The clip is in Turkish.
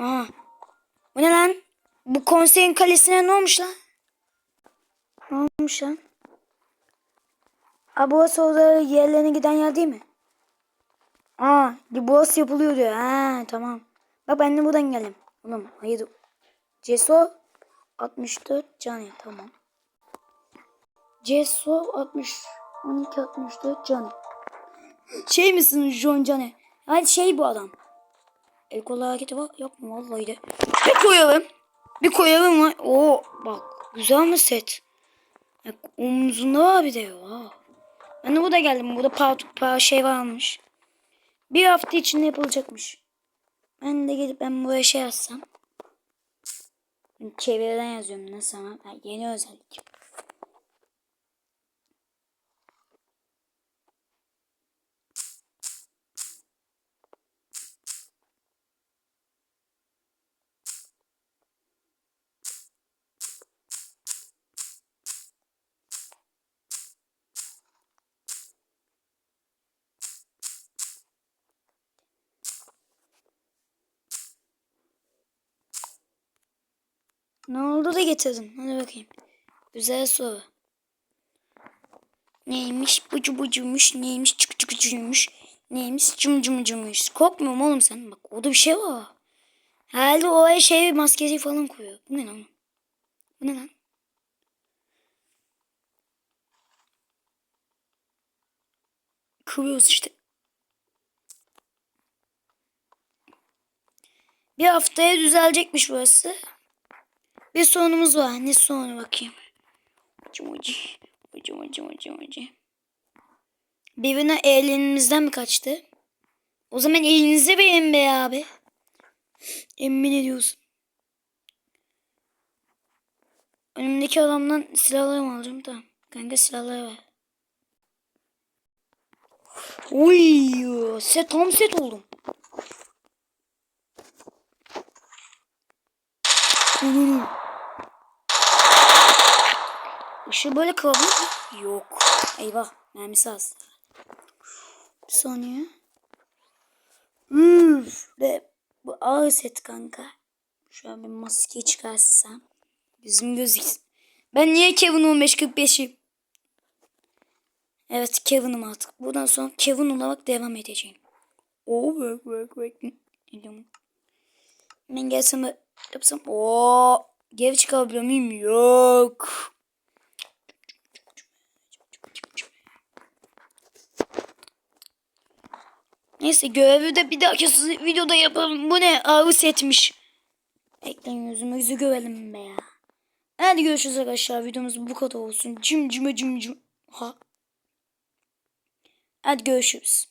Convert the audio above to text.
Aha. Bu ne lan? Bu konseyin kalesine ne olmuş lan? Ne olmuş lan? Aa, burası orada yerlerine giden yer değil mi? Aa, burası yapılıyor diyor. Ha, tamam. Bak ben de buradan geldim. Oğlum hayır. Ceso 64 canı tamam. Ceso 60 12 64 canı. Şey misin John Cane? Hani şey bu adam. El kol hareketi var. Yok mu vallahi de. Bir koyalım. Bir koyalım mı? Oo bak güzel mi set? Omzunda var bir de ya. Ben de burada geldim. Burada pa, pa şey varmış. Bir hafta içinde yapılacakmış. Ben de gelip ben buraya şey yazsam. Çeviriden yazıyorum nasıl ama. Yeni özellik. Ne oldu da getirdin? Hadi bakayım. Güzel soru. Neymiş bucu bucuymuş, neymiş çık çıkıcıymış, neymiş cım cım cımmış. Korkmuyorum oğlum sen. Bak orada bir şey var. Herhalde o şey maskesi falan koyuyor. Bu ne lan? Bu ne lan? Kıvıyoruz işte. Bir haftaya düzelecekmiş burası. Bir sorunumuz var. Ne sorunu bakayım. Ucu ucu. Ucu ucu ucu ucu. Birine elinizden mi kaçtı? O zaman elinize verin be abi. Emin ediyorsun. Önümdeki adamdan silahları mı alacağım? Tamam. Kanka silahları ver. Uy, set tam set oldum. Hmm. Işığı böyle kıvamı yok. Eyvah. Mermisi az. Bir saniye. Üf. Ve bu ağır set kanka. Şu an bir maskeyi çıkarsam. Yüzüm gözüksün. Ben niye Kevin 1545'im? Evet Kevin'im artık. Buradan sonra Kevin olarak devam edeceğim. Oo bak bak. Eliyorum. Ben gelsem yapsam. Oo geri çıkabiliyor muyum? Yok. Neyse görevi de bir dahaki videoda yapalım. Bu ne? Ağrı setmiş. Ekleyin yüzümüzü görelim be ya. Hadi görüşürüz arkadaşlar. Videomuz bu kadar olsun. Cim cime cim cim. Ha. Hadi görüşürüz.